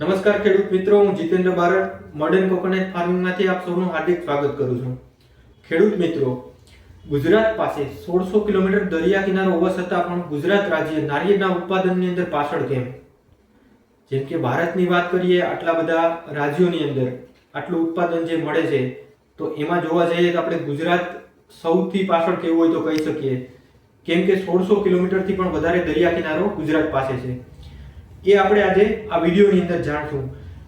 નમસ્કાર ખેડૂત મિત્રો, હું જીતેન્દ્ર બારડ મોડર્ન કોકોનટ ફાર્મિંગમાંથી આપ સૌનું હાર્દિક સ્વાગત કરું છું. ખેડૂત મિત્રો, ગુજરાત પાસે સોળસો કિલોમીટર દરિયા કિનારો હોવા છતાં પણ ગુજરાત રાજ્ય નારિયેળના ઉત્પાદનની અંદર પાછળ કેમ? જેમ કે ભારતની વાત કરીએ આટલા બધા રાજ્યોની અંદર, આટલું ઉત્પાદન જે મળે છે, તો એમાં જોવા જઈએ તો આપણે ગુજરાત સૌથી પાછળ કેવું હોય તો કહી શકીએ. કેમ કે સોળસો કિલોમીટરથી પણ વધારે દરિયા કિનારો ગુજરાત પાસે છે. એ આપણે આજે આ વિડીયોની અંદર જાણશું.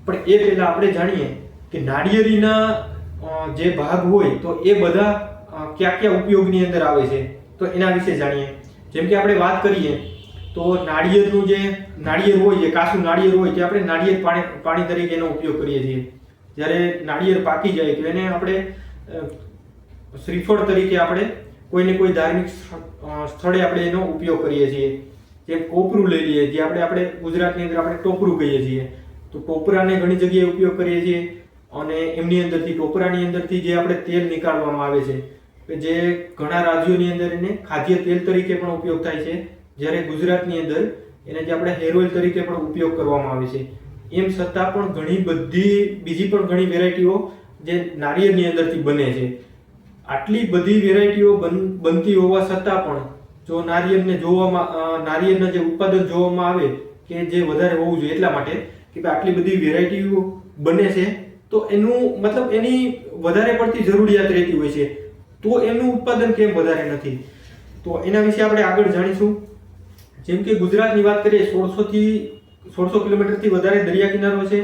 પણ એ પહેલાં આપણે જાણીએ કે નાળિયેરીના જે ભાગ હોય તો એ બધા ક્યાં કયા ઉપયોગની અંદર આવે છે. તો એના વિશે જાણીએ. જેમ કે આપણે વાત કરીએ, તો નાળિયેરનું જે નાળિયેર હોય, જે કાસું નાળિયેર હોય, તે આપણે નાળિયેર પાણી પાણી તરીકે એનો ઉપયોગ કરીએ છીએ. જ્યારે નાળિયેર પાકી જાય, તો એને આપણે શ્રીફળ તરીકે આપણે કોઈને કોઈ ધાર્મિક સ્થળે આપણે એનો ઉપયોગ કરીએ છીએ. જેમ કોપરું લઈ લઈએ, જે આપણે આપણે ગુજરાતની અંદર આપણે ટોપરું કહીએ છીએ. તો ટોપરાને ઘણી જગ્યાએ ઉપયોગ કરીએ છીએ અને એમની અંદરથી ટોપરાની અંદરથી જે આપણે તેલ નીકાળવામાં આવે છે, કે જે ઘણા રાજ્યોની અંદર એને ખાદ્ય તેલ તરીકે પણ ઉપયોગ થાય છે. જ્યારે ગુજરાતની અંદર એને જે આપણે હેર ઓઇલ તરીકે પણ ઉપયોગ કરવામાં આવે છે. એમ છતાં પણ ઘણી બધી, બીજી પણ ઘણી વેરાયટીઓ જે નારિયેળની અંદરથી બને છે. આટલી બધી વેરાયટીઓ બન બનતી હોવા છતાં પણ જો નારિયેળને જોવામાં નારિયેળના જે ઉત્પાદન જોવામાં આવે કે જે વધારે હોવું જોઈએ એટલા માટે કે આટલી બધી વેરાયટીઓ બને છે, તો એનું મતલબ એની વધારે પડતી જરૂરિયાત રહેતી હોય છે. તો એનું ઉત્પાદન કેમ વધારે નથી? તો એના વિશે આપણે આગળ જાણીશું. જેમ કે ગુજરાતની વાત કરીએ, સોળસોથી, સોળસો કિલોમીટરથી વધારે દરિયા કિનારો છે.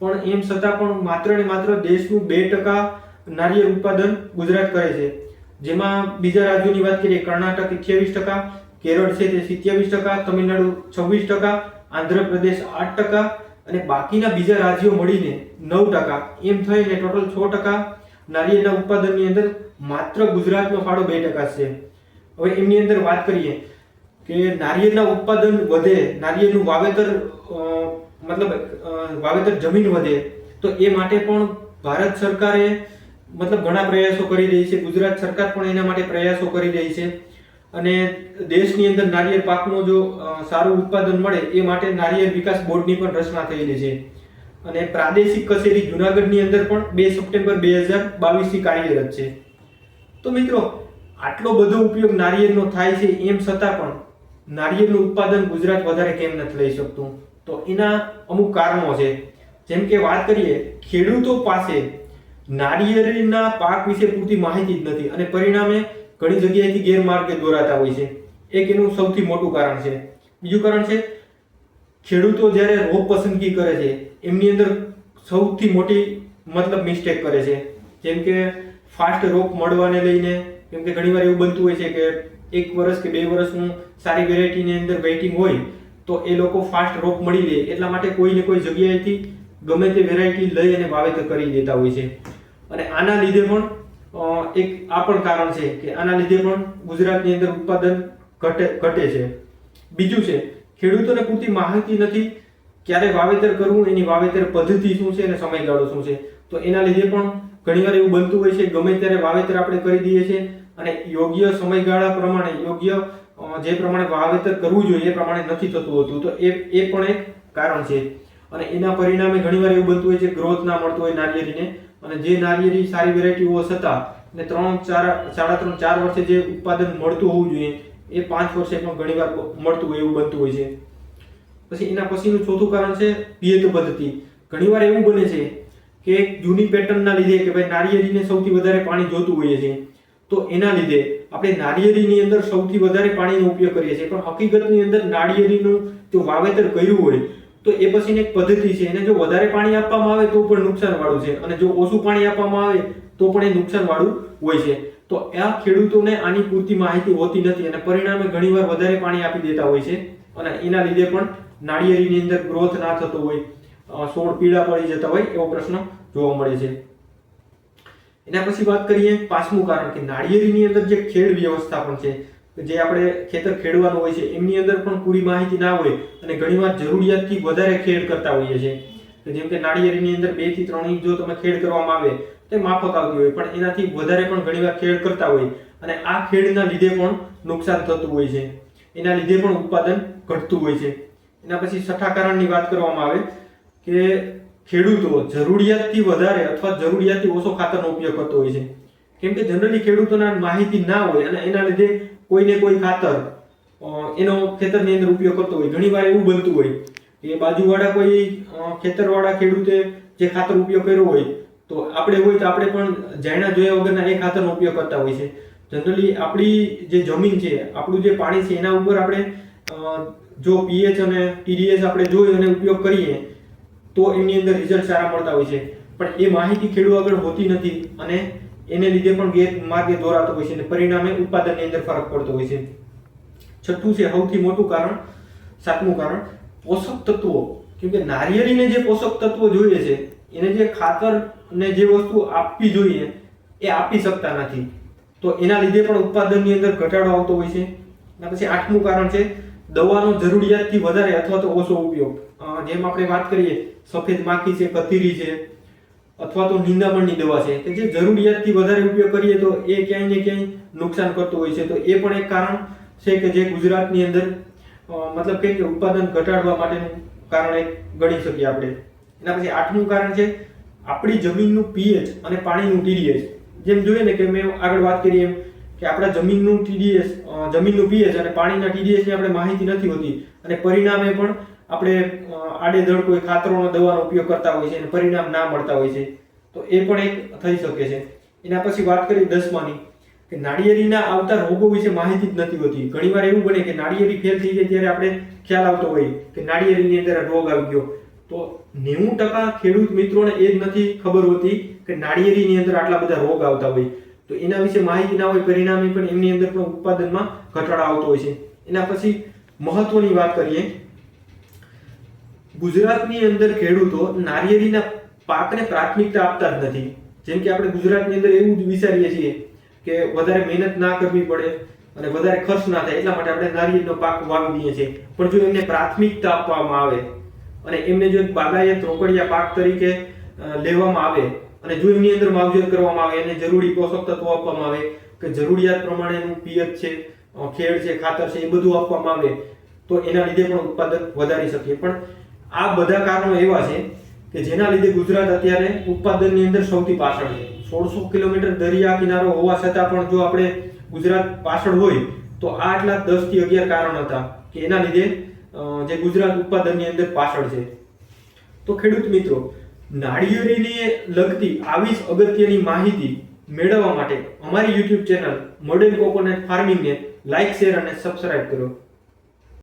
પણ એમ છતાં પણ માત્ર ને માત્ર દેશનું બે ટકા નારિયેળ ઉત્પાદન ગુજરાત કરે છે. જેમાં બીજા રાજ્યોની વાત કરીએ, કર્ણાટક અઠ્યાવીસ ટકા, કેરળ છે તે સિત્યાવીસ ટકા, તમિલનાડુ છવ્વીસ ટકા, આંધ્રપ્રદેશ આઠ ટકા અને બાકીના બીજા રાજ્યો મળીને નવ ટકા. એમ થઈને ટોટલ છ ટકા. નારિયેળના ઉત્પાદનની અંદર માત્ર ગુજરાતનો ફાળો બે ટકા છે. હવે એમની અંદર વાત કરીએ કે નારિયેળના ઉત્પાદન વધે, નારિયેળનું વાવેતર મતલબ વાવેતર જમીન વધે, તો એ માટે પણ ભારત સરકારે મતલબ ઘણા પ્રયાસો કરી રહી છે. ગુજરાત સરકાર પણ એના માટે પ્રયાસો કરી રહી છે. અને દેશની અંદર નારિયેળ પાકનું જો સારું ઉત્પાદન મળે, એ માટે નારિયેળ વિકાસ બોર્ડની પણ રચના થયેલી છે. અને પ્રાદેશિક કચેરી જુનાગઢની અંદર પણ બે સપ્ટેમ્બર બે હજાર બાવીસથી કાર્યરત છે. તો મિત્રો, આટલો બધો ઉપયોગ નારિયેળનો થાય છે એમ છતાં પણ નારિયેળનું ઉત્પાદન ગુજરાત વધારે કેમ નથી લઈ શકતું? તો એના અમુક કારણો છે. જેમ કે વાત કરીએ, ખેડૂતો પાસે નારિયેળીના પાક વિશે પૂરતી માહિતી જ નથી અને પરિણામે ઘણી જગ્યાએથી ગેરમાર્ગે દોરાતા હોય છે. એક એનું સૌથી મોટું કારણ છે. બીજું કારણ છે, ખેડૂતો જ્યારે રોપ પસંદગી કરે છે, એમની અંદર સૌથી મોટી મતલબ મિસ્ટેક કરે છે. જેમ કે ફાસ્ટ રોપ મળવાને લઈને, કેમ કે ઘણીવાર એવું બનતું હોય છે કે એક વર્ષ કે બે વર્ષનું સારી વેરાયટીની અંદર વેઇટિંગ હોય, તો એ લોકો ફાસ્ટ રોપ મળી લે. એટલા માટે કોઈ ને કોઈ જગ્યાએથી ગમે તે વેરાયટી લઈ અને વાવેતર કરી દેતા હોય છે. અને આના લીધે પણ એક આ પણ કારણ છે કે આના લીધે પણ ગુજરાતની અંદર ઉત્પાદન ઘટે ઘટે છે. બીજું છે, ખેડૂતોને પૂરતી માહિતી નથી ક્યારે વાવેતર કરવું, એની વાવેતર પદ્ધતિ શું છે અને સમયગાળો શું છે. તો એના લીધે પણ ઘણીવાર એવું બનતું હોય છે, ગમે ત્યારે વાવેતર આપણે કરી દઈએ છીએ અને યોગ્ય સમયગાળા પ્રમાણે, યોગ્ય જે પ્રમાણે વાવેતર કરવું જોઈએ એ પ્રમાણે નથી થતું હોતું. તો એ એ પણ એક કારણ છે. અને એના પરિણામે ઘણીવાર એવું બનતું હોય છે, ગ્રોથ ના મળતું હોય નારિયેળીને અને જે નારિયેળી સારી વેરાયટી હોવા છતાં ને ત્રણ ચાર સાડા ત્રણ ચાર વર્ષે જે ઉત્પાદન મળતું હોવું જોઈએ, એ પાંચ વર્ષે પણ ઘણીવાર મળતું હોય એવું બનતું હોય છે. પછી એના પછીનું ચોથું કારણ છે પિયત પદ્ધતિ. ઘણીવાર એવું બને છે કે જૂની પેટર્નના લીધે કે ભાઈ નારિયેળીને સૌથી વધારે પાણી જોતું હોઈએ છે તો એના લીધે આપણે નારિયેળીની અંદર સૌથી વધારે પાણીનો ઉપયોગ કરીએ છીએ. પણ હકીકતની અંદર નારિયેળીનું જો વાવેતર કર્યું હોય તો એ પછીની એક પદ્ધતિ છે. એને જો વધારે પાણી આપવામાં આવે તો પણ નુકસાન વાળું છે. અને જો ઓછું પાણી આપવામાં આવે તો પણ એ નુકસાન વાળું હોય છે. તો આ ખેડૂતોને આની પૂરતી માહિતી હોતી નથી અને પરિણામે ઘણીવાર વધારે પાણી આપી દેતા હોય છે. અને એના લીધે પણ નાળિયેરીની અંદર ગ્રોથ ના થતો હોય છોડ પીળા પડી જતા હોય એવો પ્રશ્ન જોવા મળે છે. એના પછી વાત કરીએ પાંચમું કારણ કે નાળિયેરીની અંદર જે ખેડ વ્યવસ્થા પણ છે જે આપણે ખેતર ખેડવાનું હોય છે, એમની અંદર પણ પૂરી માહિતી ના હોય અને ઘણીવાર જરૂરિયાતથી વધારે ખેડ કરતા હોઈએ છીએ. જેમ કે નાળિયેરીની અંદર બેથી ત્રણ ઇંચ જો તમે ખેડ કરવામાં આવે, તો માફક આવતી હોય, પણ એનાથી વધારે પણ ઘણીવાર ખેડ કરતા હોય અને આ ખેડના લીધે પણ નુકસાન થતું હોય છે. એના લીધે પણ ઉત્પાદન ઘટતું હોય છે. એના પછી છઠ્ઠા કારણની વાત કરવામાં આવે કે ખેડૂતો જરૂરિયાતથી વધારે અથવા જરૂરિયાતથી ઓછો ખાતરનો ઉપયોગ કરતો હોય છે. કેમ કે જનરલી ખેડૂતોના માહિતી ના હોય અને એના લીધે કોઈને કોઈ ખાતર એનો ખેતરની અંદર ઉપયોગ કરતો હોય. ઘણીવાર એવું બનતું હોય કે બાજુવાળા કોઈ ખેતરવાળા ખેડૂતે જે ખાતર ઉપયોગ કર્યો હોય, તો આપણે હોય તો આપણે પણ જાણ્યા જોયા વગરના એ ખાતરનો ઉપયોગ કરતા હોય છે. જનરલી આપણી જે જમીન છે, આપણું જે પાણી છે, એના ઉપર આપણે જો પીએચ અને ટીડીએસ આપણે જોઈ અને ઉપયોગ કરીએ, તો એમની અંદર રિઝલ્ટ સારા મળતા હોય છે. પણ એ માહિતી ખેડૂત આગળ હોતી નથી અને એને લીધે પણ ગેરમાર્ગે દોરાતો હોય છે અને પરિણામે ઉત્પાદનની અંદર ફરક પડતો હોય છે. છઠ્ઠું છે, સૌથી મોટું કારણ, સાતમું કારણ, પોષક તત્વો. કેમ નારિયેળીને જે પોષક તત્વો જોઈએ છે, એને જે ખાતર ને જે વસ્તુ આપવી જોઈએ, એ આપી શકતા નથી. તો એના લીધે પણ ઉત્પાદનની અંદર ઘટાડો આવતો હોય છે. અને પછી આઠમું કારણ છે, દવાનો જરૂરિયાતથી વધારે અથવા તો ઓછો ઉપયોગ. જેમ આપણે વાત કરીએ, સફેદ માખી છે, કથીરી છે અથવા તો નિંદામણની દવા છે. કે જે જરૂરિયાતથી વધારે ઉપયોગ કરીએ તો એ ક્યાંય ને ક્યાંય નુકસાન કરતું હોય છે. તો એ પણ એક કારણ છે કે જે ગુજરાતની અંદર મતલબ કે ઉત્પાદન ઘટાડવા માટેનું કારણ એક ગણી શકીએ આપણે. એના પછી આઠમું કારણ છે, આપણી જમીનનું પીએચ અને પાણીનું ટીડીએસ જેમ જોઈએ ને કે મેં આગળ વાત કરી એમ કે આપણા જમીનનું ટીડીએસ જમીનનું પીએચ અને પાણીના ટીડીએસની આપણે માહિતી નથી હોતી. અને પરિણામે પણ આપણે આડેધડ કોઈ ખાતરોનો દવાનો ઉપયોગ કરતા હોય છે અને પરિણામ ના મળતા હોય છે, તો એ પણ એક થઈ શકે છે. એના પછી વાત કરી દસમાની, કે નાળિયેરીના આવતા રોગો વિશે માહિતી જ નથી હોતી. ઘણીવાર એવું બને કે નાળિયેરી ફેલ થઈ જાય ત્યારે આપણે ખ્યાલ આવતો હોય કે નાળિયેરીની અંદર રોગ આવી ગયો. તો નેવું ટકા ખેડૂત મિત્રોને એ જ નથી ખબર હોતી કે નાળિયેરીની અંદર આટલા બધા રોગ આવતા હોય. તો એના વિશે માહિતી ના હોય, પરિણામે પણ એમની અંદર પણ ઉત્પાદનમાં ઘટાડો આવતો હોય છે. એના પછી મહત્વની વાત કરીએ. ગુજરાતની અંદર ખેડૂતો નારિયેળીના પાકને પ્રાથમિકતા આપતા જ નથી. જેમ કે આપણે ગુજરાતની અંદર એવું જ વિચારીએ છીએ કે વધારે મહેનત ના કરવી પડે અને વધારે ખર્ચ ના થાય, એટલા માટે આપણે નારિયેળનો પાક વાવી દઈએ છીએ. પણ જો એમને પ્રાથમિકતા આપવામાં આવે અને એમને જો બાગાયત રોકડિયા પાક તરીકે લેવામાં આવે અને જો એમની અંદર માવજત કરવામાં આવે, એને જરૂરી પોષક તત્વો આપવામાં આવે, કે જરૂરિયાત પ્રમાણેનું પિયત છે ખેડ છે, ખાતર છે, એ બધું આપવામાં આવે તો એના લીધે પણ ઉત્પાદન વધારી શકીએ. પણ આ બધા કારણો એવા છે કે જેના લીધે ગુજરાત અત્યારે ઉત્પાદનની અંદર સૌથી પાછળ છે. સોળસો કિલોમીટર દરિયા કિનારો હોવા છતાં પણ જો આપણે ગુજરાત પાછળ હોય તો આ આટલા દસથી અગિયાર કારણ હતા કે એના લીધે જે ગુજરાત ઉત્પાદનની અંદર પાછળ છે. તો ખેડૂત મિત્રો, નાળિયેરીને લગતી આવી જ અગત્યની માહિતી મેળવવા માટે અમારી યુટ્યુબ ચેનલ મોડર્ન કોકોનટ ફાર્મિંગને લાઇક શેર અને સબસ્ક્રાઇબ કરો.